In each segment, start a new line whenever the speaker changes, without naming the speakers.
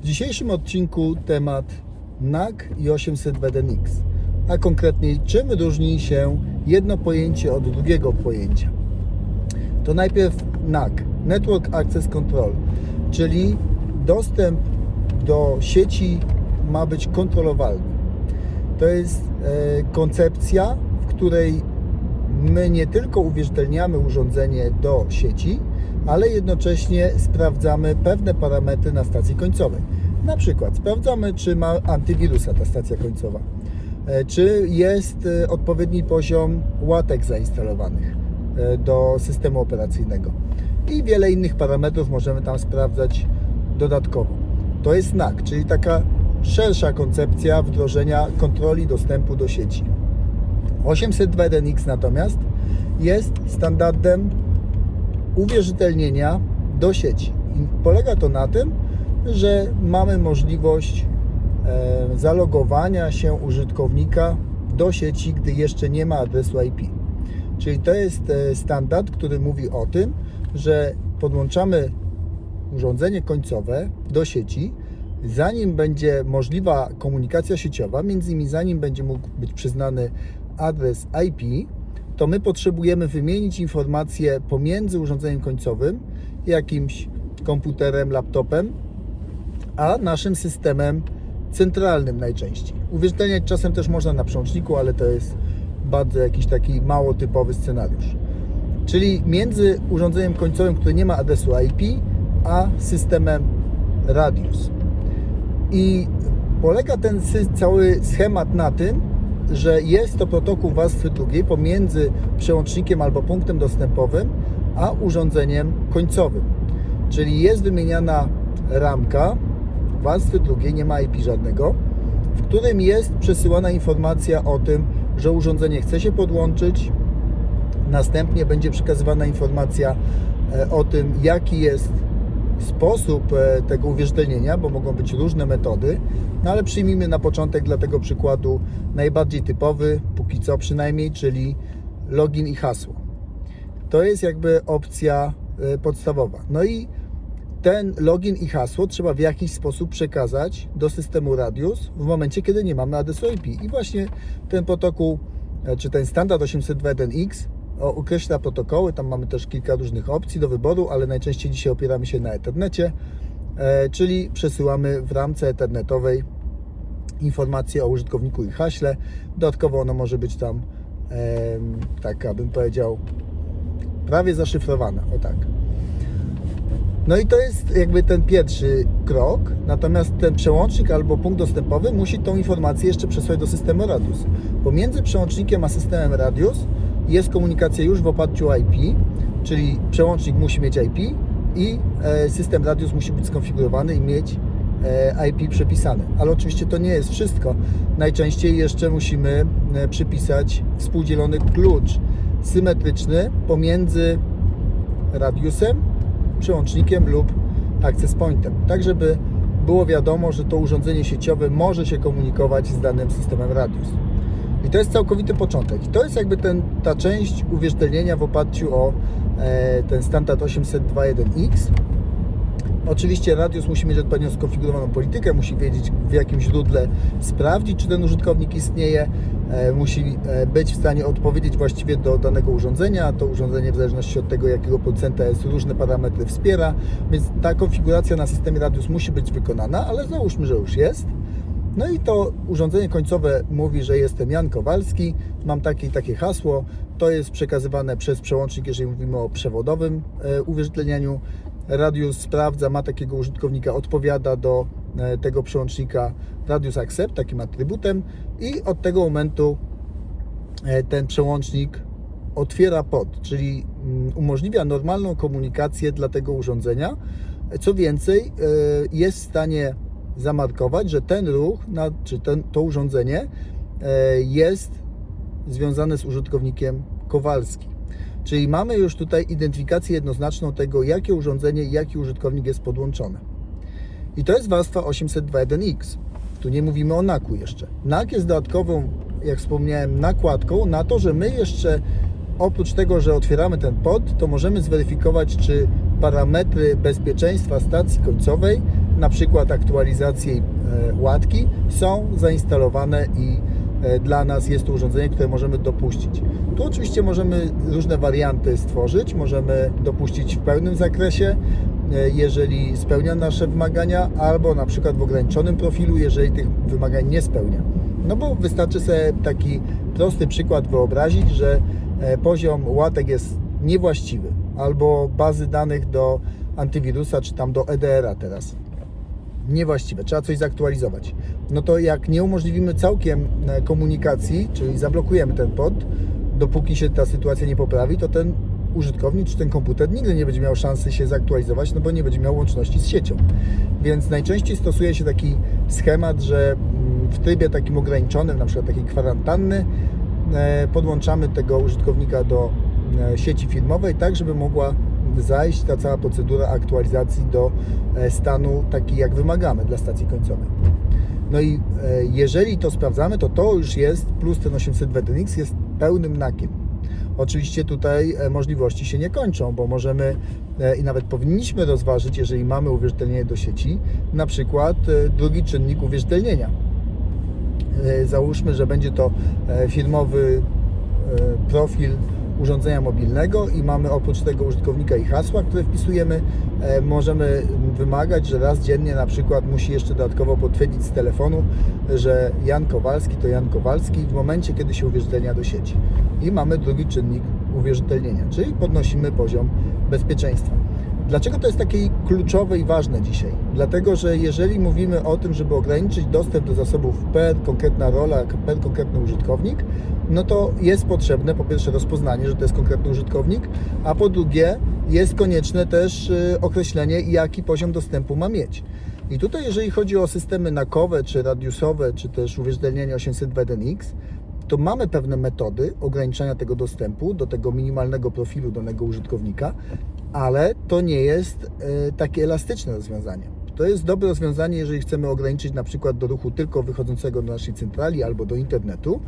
W dzisiejszym odcinku temat NAC i 800 WDNX, a konkretniej czym różni się jedno pojęcie od drugiego pojęcia. To najpierw NAC, Network Access Control, czyli dostęp do sieci ma być kontrolowalny. To jest e, koncepcja, w której my nie tylko uwierzytelniamy urządzenie do sieci, ale jednocześnie sprawdzamy pewne parametry na stacji końcowej. Na przykład sprawdzamy, czy ma antywirusa ta stacja końcowa, e, czy jest e, odpowiedni poziom łatek zainstalowanych e, do systemu operacyjnego i wiele innych parametrów możemy tam sprawdzać dodatkowo. To jest NAC, czyli taka szersza koncepcja wdrożenia kontroli dostępu do sieci. 802.1x natomiast jest standardem uwierzytelnienia do sieci. I polega to na tym, że mamy możliwość e, zalogowania się użytkownika do sieci, gdy jeszcze nie ma adresu IP. Czyli to jest e, standard, który mówi o tym, że podłączamy urządzenie końcowe do sieci, zanim będzie możliwa komunikacja sieciowa, między innymi zanim będzie mógł być przyznany adres IP, to my potrzebujemy wymienić informacje pomiędzy urządzeniem końcowym, jakimś komputerem, laptopem, a naszym systemem centralnym najczęściej. Uwierzytelniać czasem też można na przełączniku, ale to jest bardzo jakiś taki mało typowy scenariusz. Czyli między urządzeniem końcowym, które nie ma adresu IP, a systemem Radius. I polega ten cały schemat na tym, że jest to protokół warstwy drugiej pomiędzy przełącznikiem albo punktem dostępowym, a urządzeniem końcowym. Czyli jest wymieniana ramka warstwy drugiej, nie ma IP żadnego, w którym jest przesyłana informacja o tym, że urządzenie chce się podłączyć. Następnie będzie przekazywana informacja e, o tym, jaki jest sposób e, tego uwierzytelnienia, bo mogą być różne metody, no ale przyjmijmy na początek dla tego przykładu najbardziej typowy, póki co przynajmniej, czyli login i hasło. To jest jakby opcja e, podstawowa. No i ten login i hasło trzeba w jakiś sposób przekazać do systemu Radius w momencie, kiedy nie mamy adresu IP. I właśnie ten protokół, e, czy ten standard 802.1x o- określa protokoły. Tam mamy też kilka różnych opcji do wyboru, ale najczęściej dzisiaj opieramy się na Ethernecie, e, czyli przesyłamy w ramce Ethernetowej informacje o użytkowniku i haśle. Dodatkowo ono może być tam, tak abym powiedział, prawie zaszyfrowane. O tak. No i to jest jakby ten pierwszy krok, natomiast ten przełącznik albo punkt dostępowy musi tą informację jeszcze przesłać do systemu Radius. Pomiędzy przełącznikiem a systemem Radius jest komunikacja już w oparciu o IP, czyli przełącznik musi mieć IP i e, system Radius musi być skonfigurowany i mieć e, IP przepisane. Ale oczywiście to nie jest wszystko. Najczęściej jeszcze musimy e, przypisać współdzielony klucz symetryczny pomiędzy radiusem, przełącznikiem lub access pointem, tak żeby było wiadomo, że to urządzenie sieciowe może się komunikować z danym systemem Radius. I to jest całkowity początek. I to jest jakby ten, ta część uwierzytelnienia w oparciu o e, ten standard 802.1x. Oczywiście Radius musi mieć odpowiednio skonfigurowaną politykę, musi wiedzieć w jakim źródle sprawdzić, czy ten użytkownik istnieje, e, musi e, być w stanie odpowiedzieć właściwie do danego urządzenia. To urządzenie w zależności od tego, jakiego producenta jest, różne parametry wspiera, więc ta konfiguracja na systemie Radius musi być wykonana, ale załóżmy, że już jest. No i to urządzenie końcowe mówi, że jestem Jan Kowalski, mam takie takie hasło. To jest przekazywane przez przełącznik, jeżeli mówimy o przewodowym e, uwierzytelnianiu. Radius sprawdza, ma takiego użytkownika, odpowiada do e, tego przełącznika Radius Accept, takim atrybutem i od tego momentu e, ten przełącznik otwiera pod, czyli mm, umożliwia normalną komunikację dla tego urządzenia. Co więcej, jest w stanie zamarkować, że ten ruch, na, czy ten, to urządzenie e, jest związane z użytkownikiem Kowalski. Czyli mamy już tutaj identyfikację jednoznaczną tego, jakie urządzenie i jaki użytkownik jest podłączony. I to jest warstwa 802.1x. Tu nie mówimy o NAC-u jeszcze. NAC jest dodatkową, jak wspomniałem, nakładką na to, że my jeszcze oprócz tego, że otwieramy ten pod, to możemy zweryfikować, czy parametry bezpieczeństwa stacji końcowej na przykład aktualizacje e, łatki są zainstalowane i e, dla nas jest to urządzenie, które możemy dopuścić. Tu oczywiście możemy różne warianty stworzyć, możemy dopuścić w pełnym zakresie, e, jeżeli spełnia nasze wymagania, albo na przykład w ograniczonym profilu, jeżeli tych wymagań nie spełnia. No bo wystarczy sobie taki prosty przykład wyobrazić, że poziom łatek jest niewłaściwy, albo bazy danych do antywirusa, czy tam do EDR-a teraz niewłaściwe, trzeba coś zaktualizować. No to jak nie umożliwimy całkiem e, komunikacji, czyli zablokujemy ten pod, dopóki się ta sytuacja nie poprawi, to ten użytkownik czy ten komputer nigdy nie będzie miał szansy się zaktualizować, no bo nie będzie miał łączności z siecią. Więc najczęściej stosuje się taki schemat, że mm, w trybie takim ograniczonym, na przykład takiej kwarantanny, e, podłączamy tego użytkownika do e, sieci firmowej, tak żeby mogła zajść ta cała procedura aktualizacji do e, stanu taki jak wymagamy dla stacji końcowej. No i e, jeżeli to sprawdzamy, to to już jest plus ten 800 WTNX jest pełnym nakiem. Oczywiście tutaj e, możliwości się nie kończą, bo możemy i nawet powinniśmy rozważyć, jeżeli mamy uwierzytelnienie do sieci, na przykład drugi czynnik uwierzytelnienia. Załóżmy, że będzie to firmowy profil urządzenia mobilnego i mamy oprócz tego użytkownika i hasła, które wpisujemy, e, możemy wymagać, że raz dziennie na przykład musi jeszcze dodatkowo potwierdzić z telefonu, że Jan Kowalski to Jan Kowalski w momencie, kiedy się uwierzytelnia do sieci. I mamy drugi czynnik uwierzytelnienia, czyli podnosimy poziom bezpieczeństwa. Dlaczego to jest takie kluczowe i ważne dzisiaj? Dlatego, że jeżeli mówimy o tym, żeby ograniczyć dostęp do zasobów per konkretna rola, per konkretny użytkownik, no to jest potrzebne po pierwsze rozpoznanie, że to jest konkretny użytkownik, a po drugie jest konieczne też y, określenie, jaki poziom dostępu ma mieć. I tutaj, jeżeli chodzi o systemy nakowe, czy radiusowe, czy też uwierzytelnienie 800 WDNX, to mamy pewne metody ograniczania tego dostępu do tego minimalnego profilu danego użytkownika, ale to nie jest e, takie elastyczne rozwiązanie. To jest dobre rozwiązanie, jeżeli chcemy ograniczyć na przykład do ruchu tylko wychodzącego do naszej centrali albo do internetu.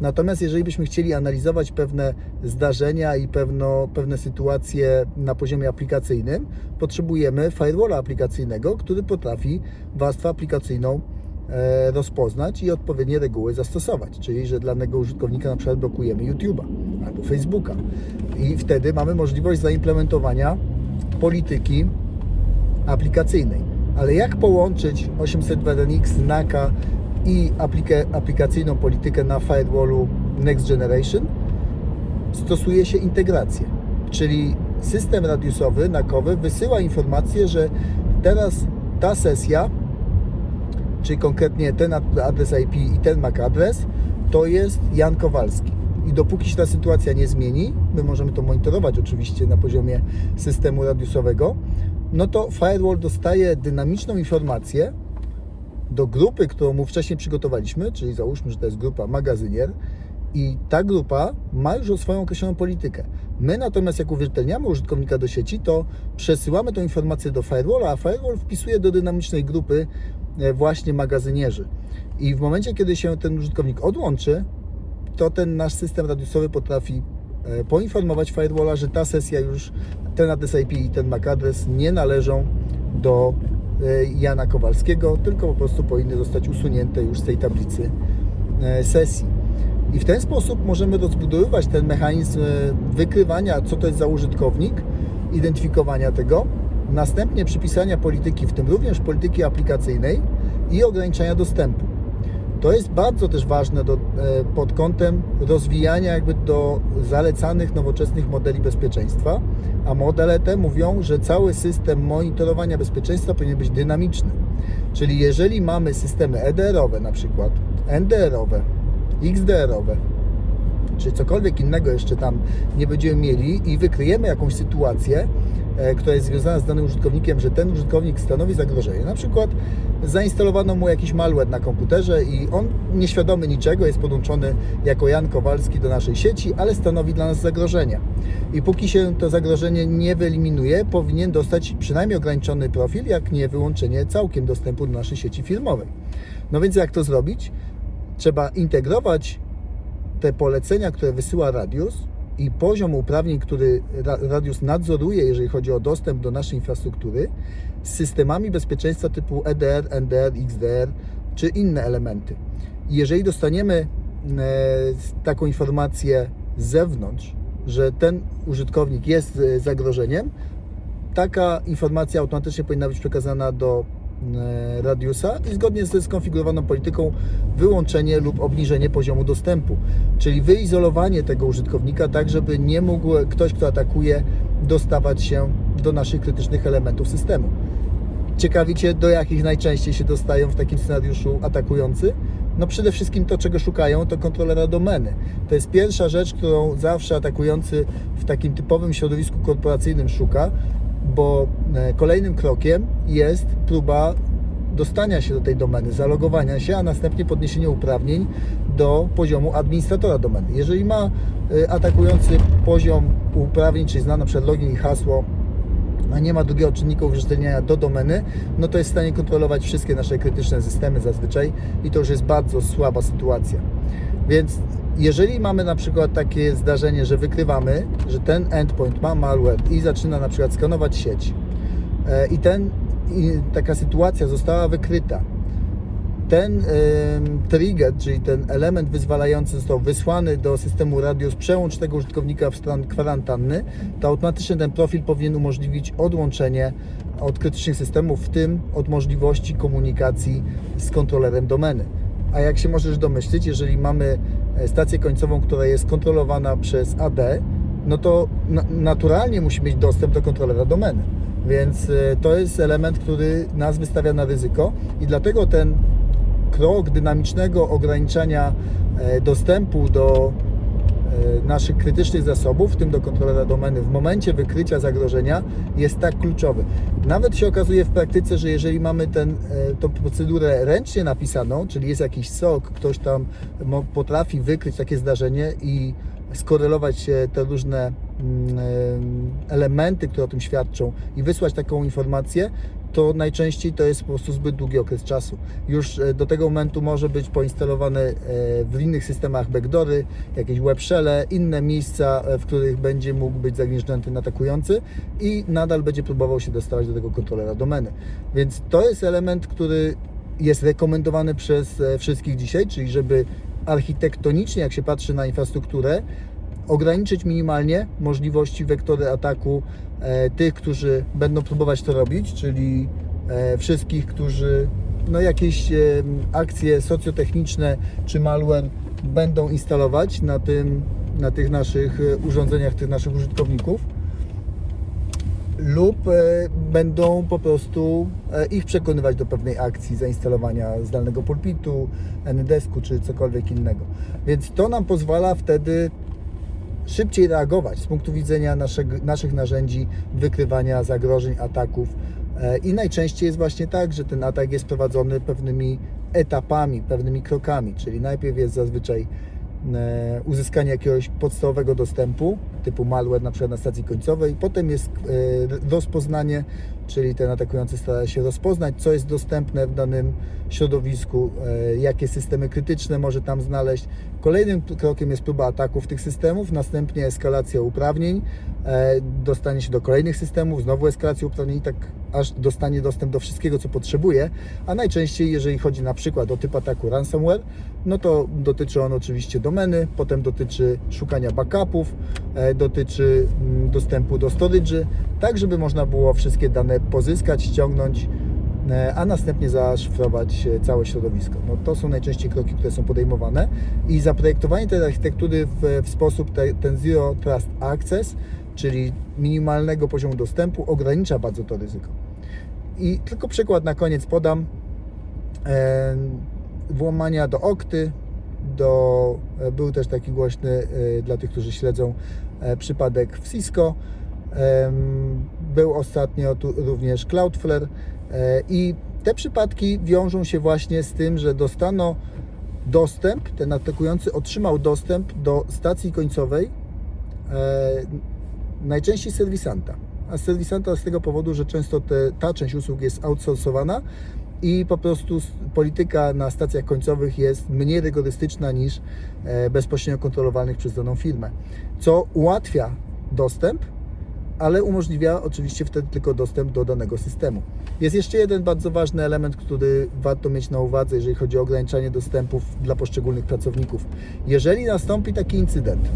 Natomiast jeżeli byśmy chcieli analizować pewne zdarzenia i pewno, pewne sytuacje na poziomie aplikacyjnym, potrzebujemy firewalla aplikacyjnego, który potrafi warstwę aplikacyjną rozpoznać i odpowiednie reguły zastosować. Czyli, że dla danego użytkownika na przykład blokujemy YouTube'a albo Facebooka. I wtedy mamy możliwość zaimplementowania polityki aplikacyjnej. Ale jak połączyć 800 WDNX, NAKA i aplika- aplikacyjną politykę na firewallu Next Generation? Stosuje się integrację, czyli system radiusowy, nakowy wysyła informację, że teraz ta sesja czyli konkretnie ten ad- adres IP i ten MAC adres, to jest Jan Kowalski. I dopóki się ta sytuacja nie zmieni, my możemy to monitorować oczywiście na poziomie systemu radiusowego, no to firewall dostaje dynamiczną informację do grupy, którą mu wcześniej przygotowaliśmy, czyli załóżmy, że to jest grupa magazynier i ta grupa ma już swoją określoną politykę. My natomiast jak uwierzytelniamy użytkownika do sieci, to przesyłamy tą informację do firewalla, a firewall wpisuje do dynamicznej grupy właśnie magazynierzy. I w momencie, kiedy się ten użytkownik odłączy, to ten nasz system radiusowy potrafi e, poinformować firewalla, że ta sesja już, ten adres IP i ten MAC adres nie należą do e, Jana Kowalskiego, tylko po prostu powinny zostać usunięte już z tej tablicy e, sesji. I w ten sposób możemy rozbudowywać ten mechanizm e, wykrywania, co to jest za użytkownik, identyfikowania tego, następnie przypisania polityki, w tym również polityki aplikacyjnej i ograniczania dostępu. To jest bardzo też ważne do, e, pod kątem rozwijania jakby do zalecanych nowoczesnych modeli bezpieczeństwa, a modele te mówią, że cały system monitorowania bezpieczeństwa powinien być dynamiczny. Czyli jeżeli mamy systemy EDR-owe na przykład, NDR-owe, XDR-owe, czy cokolwiek innego jeszcze tam nie będziemy mieli i wykryjemy jakąś sytuację, która jest związana z danym użytkownikiem, że ten użytkownik stanowi zagrożenie. Na przykład zainstalowano mu jakiś malware na komputerze i on nieświadomy niczego jest podłączony jako Jan Kowalski do naszej sieci, ale stanowi dla nas zagrożenie. I póki się to zagrożenie nie wyeliminuje, powinien dostać przynajmniej ograniczony profil, jak nie wyłączenie całkiem dostępu do naszej sieci firmowej. No więc jak to zrobić? Trzeba integrować te polecenia, które wysyła Radius i poziom uprawnień, który Ra- Radius nadzoruje, jeżeli chodzi o dostęp do naszej infrastruktury, z systemami bezpieczeństwa typu EDR, NDR, XDR czy inne elementy. Jeżeli dostaniemy e, taką informację z zewnątrz, że ten użytkownik jest e, zagrożeniem, taka informacja automatycznie powinna być przekazana do radiusa i zgodnie ze skonfigurowaną polityką wyłączenie lub obniżenie poziomu dostępu, czyli wyizolowanie tego użytkownika tak, żeby nie mógł ktoś, kto atakuje, dostawać się do naszych krytycznych elementów systemu. Ciekawicie, do jakich najczęściej się dostają w takim scenariuszu atakujący? No przede wszystkim to, czego szukają, to kontrolera domeny. To jest pierwsza rzecz, którą zawsze atakujący w takim typowym środowisku korporacyjnym szuka, bo e, kolejnym krokiem jest próba dostania się do tej domeny, zalogowania się, a następnie podniesienie uprawnień do poziomu administratora domeny. Jeżeli ma e, atakujący poziom uprawnień, czyli zna na przykład login i hasło, a nie ma drugiego czynnika uwierzytelniania do domeny, no to jest w stanie kontrolować wszystkie nasze krytyczne systemy zazwyczaj i to już jest bardzo słaba sytuacja. Więc jeżeli mamy na przykład takie zdarzenie, że wykrywamy, że ten endpoint ma malware i zaczyna na przykład skanować sieć e, i ten, i taka sytuacja została wykryta, ten trigger, czyli ten element wyzwalający został wysłany do systemu Radius, przełącz tego użytkownika w stan kwarantanny, to automatycznie ten profil powinien umożliwić odłączenie od krytycznych systemów, w tym od możliwości komunikacji z kontrolerem domeny. A jak się możesz domyślić, jeżeli mamy stację końcową, która jest kontrolowana przez AD, no to na naturalnie musi mieć dostęp do kontrolera domeny. Więc e, to jest element, który nas wystawia na ryzyko i dlatego ten krok dynamicznego ograniczania e, dostępu do e, naszych krytycznych zasobów, w tym do kontrolera domeny, w momencie wykrycia zagrożenia jest tak kluczowy. Nawet się okazuje w praktyce, że jeżeli mamy ten, e, procedurę ręcznie napisaną, czyli jest jakiś SOK, ktoś tam potrafi wykryć takie zdarzenie i skorelować e, te różne mm, e, elementy, które o tym świadczą i wysłać taką informację, to najczęściej to jest po prostu zbyt długi okres czasu. Już e, do tego momentu może być poinstalowane e, w innych systemach backdoory, jakieś webshelle, inne miejsca, e, w których będzie mógł być zagnieżdżęty atakujący i nadal będzie próbował się dostawać do tego kontrolera domeny. Więc to jest element, który jest rekomendowany przez wszystkich dzisiaj, czyli żeby architektonicznie, jak się patrzy na infrastrukturę, ograniczyć minimalnie możliwości wektory ataku e, tych, którzy będą próbować to robić, czyli e, wszystkich, którzy no, jakieś e, akcje socjotechniczne czy malware będą instalować na, tym, na tych naszych urządzeniach, tych naszych użytkowników lub będą po prostu ich przekonywać do pewnej akcji zainstalowania zdalnego pulpitu, NDesku czy cokolwiek innego. Więc to nam pozwala wtedy szybciej reagować z punktu widzenia naszego, naszych narzędzi wykrywania zagrożeń, ataków. E, I najczęściej jest właśnie tak, że ten atak jest prowadzony pewnymi etapami, pewnymi krokami, czyli najpierw jest zazwyczaj e, uzyskanie jakiegoś podstawowego dostępu, typu malware na przykład na stacji końcowej, potem jest e, rozpoznanie, czyli ten atakujący stara się rozpoznać, co jest dostępne w danym środowisku, e, jakie systemy krytyczne może tam znaleźć. Kolejnym krokiem jest próba ataków tych systemów, następnie eskalacja uprawnień, e, dostanie się do kolejnych systemów, znowu eskalacja uprawnień i tak aż dostanie dostęp do wszystkiego, co potrzebuje, a najczęściej, jeżeli chodzi na przykład o typ ataku ransomware, no to dotyczy on oczywiście domeny, potem dotyczy szukania backupów, dotyczy mm, dostępu do storage'y, tak żeby można było wszystkie dane pozyskać, ściągnąć, e, a następnie zaszyfrować e, całe środowisko. No, to są najczęściej kroki, które są podejmowane i zaprojektowanie tej architektury w, w sposób te, ten Zero Trust Access, czyli minimalnego poziomu dostępu, ogranicza bardzo to ryzyko. I tylko przykład na koniec podam. E, włamania do Okty, do, e, był też taki głośny e, dla tych, którzy śledzą e, przypadek w Cisco. Był ostatnio tu również Cloudflare i te przypadki wiążą się właśnie z tym, że dostano dostęp, ten atakujący otrzymał dostęp do stacji końcowej najczęściej serwisanta. A serwisanta z tego powodu, że często te, ta część usług jest outsourcowana i po prostu polityka na stacjach końcowych jest mniej rygorystyczna niż e, bezpośrednio kontrolowanych przez daną firmę, co ułatwia dostęp, ale umożliwia oczywiście wtedy tylko dostęp do danego systemu. Jest jeszcze jeden bardzo ważny element, który warto mieć na uwadze, jeżeli chodzi o ograniczanie dostępów dla poszczególnych pracowników. Jeżeli nastąpi taki incydent,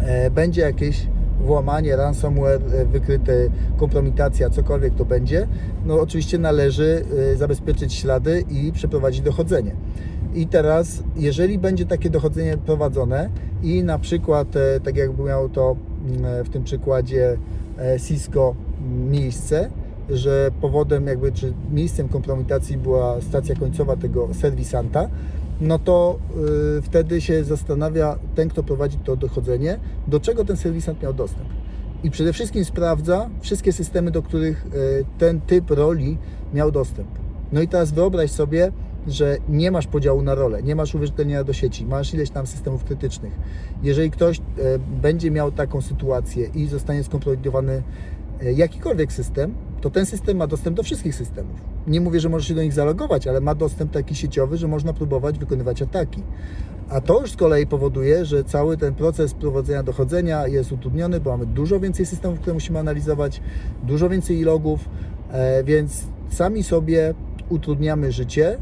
e, będzie jakieś włamanie, ransomware, e, wykryte, kompromitacja, cokolwiek to będzie, no oczywiście należy e, zabezpieczyć ślady i przeprowadzić dochodzenie. I teraz, jeżeli będzie takie dochodzenie prowadzone i na przykład, e, tak jakby miało to mm, w tym przykładzie Cisco miejsce, że powodem jakby, czy miejscem kompromitacji była stacja końcowa tego serwisanta, no to y, wtedy się zastanawia ten, kto prowadzi to dochodzenie, do czego ten serwisant miał dostęp. I przede wszystkim sprawdza wszystkie systemy, do których y, ten typ roli miał dostęp. No i teraz wyobraź sobie, że nie masz podziału na role, nie masz uwierzytelnienia do sieci, masz ileś tam systemów krytycznych. Jeżeli ktoś e, będzie miał taką sytuację i zostanie skompromitowany e, jakikolwiek system, to ten system ma dostęp do wszystkich systemów. Nie mówię, że możesz się do nich zalogować, ale ma dostęp taki sieciowy, że można próbować wykonywać ataki. A to już z kolei powoduje, że cały ten proces prowadzenia dochodzenia jest utrudniony, bo mamy dużo więcej systemów, które musimy analizować, dużo więcej logów, e, więc sami sobie utrudniamy życie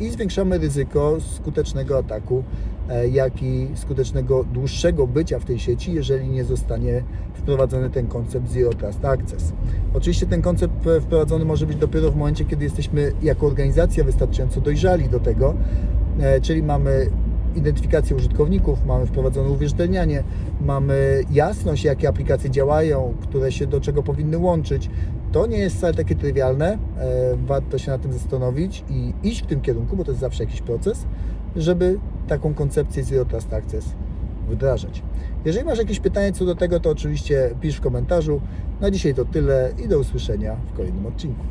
i zwiększamy ryzyko skutecznego ataku, e, jak i skutecznego dłuższego bycia w tej sieci, jeżeli nie zostanie wprowadzony ten koncept Zero Trust Access. Oczywiście ten koncept e, wprowadzony może być dopiero w momencie, kiedy jesteśmy jako organizacja wystarczająco dojrzali do tego, e, czyli mamy identyfikację użytkowników, mamy wprowadzone uwierzytelnianie, mamy jasność, jakie aplikacje działają, które się do czego powinny łączyć. To nie jest wcale takie trywialne. E, warto się na tym zastanowić i iść w tym kierunku, bo to jest zawsze jakiś proces, żeby taką koncepcję Zero Trust Access wdrażać. Jeżeli masz jakieś pytanie co do tego, to oczywiście pisz w komentarzu. Na dzisiaj to tyle i do usłyszenia w kolejnym odcinku.